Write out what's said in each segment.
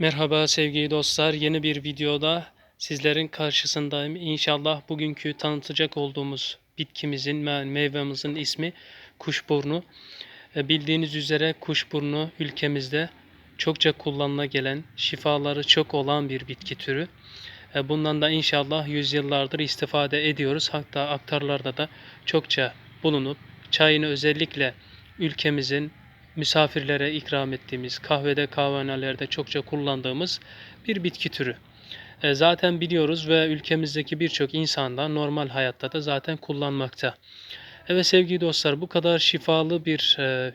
Merhaba sevgili dostlar. Yeni bir videoda sizlerin karşısındayım. İnşallah bugünkü tanıtacak olduğumuz bitkimizin, me- meyvemizin ismi kuşburnu. E, Bildiğiniz üzere kuşburnu ülkemizde çokça kullanıla gelen, şifaları çok olan bir bitki türü. E, Bundan da inşallah yüzyıllardır istifade ediyoruz. Hatta aktarlarda da çokça bulunup çayını özellikle ülkemizin misafirlere ikram ettiğimiz, kahvede kahvehanelerde çokça kullandığımız bir bitki türü. E, Zaten biliyoruz ve ülkemizdeki birçok insan da normal hayatta da zaten kullanmakta. Evet sevgili dostlar bu kadar şifalı bir e,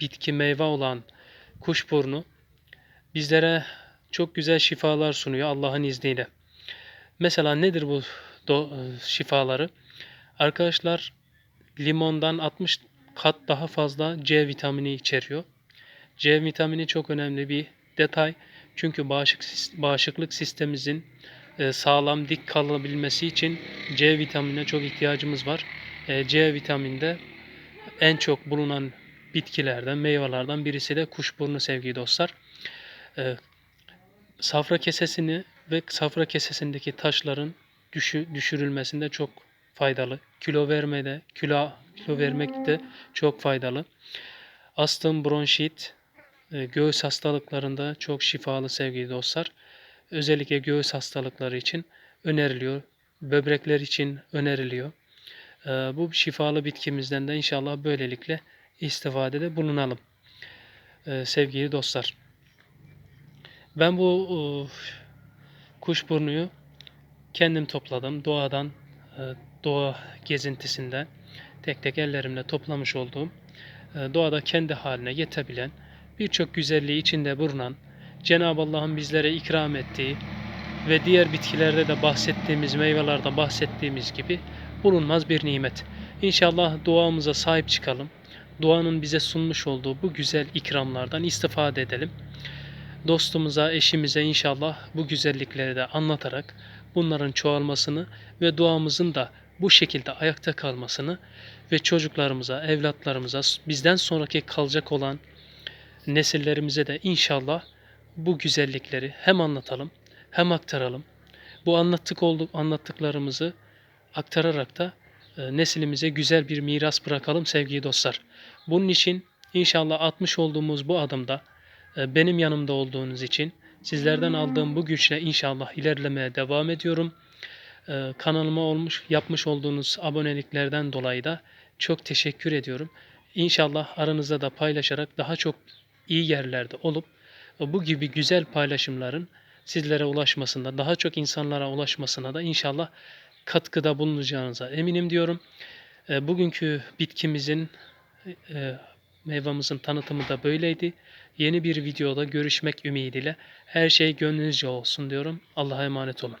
bitki meyve olan kuşburnu bizlere çok güzel şifalar sunuyor Allah'ın izniyle. Mesela nedir bu do- e, şifaları? Arkadaşlar limondan 60 kat daha fazla C vitamini içeriyor. C vitamini çok önemli bir detay. Çünkü bağışık, bağışıklık sistemimizin e, sağlam dik kalabilmesi için C vitaminine çok ihtiyacımız var. E, C vitaminde en çok bulunan bitkilerden, meyvelerden birisi de kuşburnu sevgili dostlar. E, safra kesesini ve safra kesesindeki taşların düşü, düşürülmesinde çok faydalı. Kilo vermede, kilo, kilo vermekte çok faydalı. Astım, bronşit, e, göğüs hastalıklarında çok şifalı sevgili dostlar. Özellikle göğüs hastalıkları için öneriliyor. Böbrekler için öneriliyor. E, Bu şifalı bitkimizden de inşallah böylelikle istifadede bulunalım. E, Sevgili dostlar. Ben bu kuşburnuyu kendim topladım. Doğadan, doğa gezintisinde tek tek ellerimle toplamış olduğum, e, doğada kendi haline yetebilen, birçok güzelliği içinde bulunan, Cenab-ı Allah'ın bizlere ikram ettiği ve diğer bitkilerde de bahsettiğimiz, meyvelerde bahsettiğimiz gibi bulunmaz bir nimet. İnşallah doğamıza sahip çıkalım. Doğanın bize sunmuş olduğu bu güzel ikramlardan istifade edelim dostumuza, eşimize inşallah bu güzellikleri de anlatarak bunların çoğalmasını ve doğamızın da bu şekilde ayakta kalmasını ve çocuklarımıza, evlatlarımıza, bizden sonraki kalacak olan nesillerimize de inşallah bu güzellikleri hem anlatalım hem aktaralım. Bu anlattık olduk anlattıklarımızı aktararak da e, neslimize güzel bir miras bırakalım sevgili dostlar. Bunun için inşallah atmış olduğumuz bu adımda e, benim yanımda olduğunuz için sizlerden aldığım bu güçle inşallah ilerlemeye devam ediyorum. E, Kanalıma olmuş yapmış olduğunuz aboneliklerden dolayı da çok teşekkür ediyorum. İnşallah aranızda da paylaşarak daha çok iyi yerlerde olup e, bu gibi güzel paylaşımların sizlere ulaşmasında, daha çok insanlara ulaşmasına da inşallah katkıda bulunacağınıza eminim diyorum. E, Bugünkü bitkimizin meyvamızın tanıtımı da böyleydi. Yeni bir videoda görüşmek ümidiyle her şey gönlünüzce olsun diyorum. Allah'a emanet olun.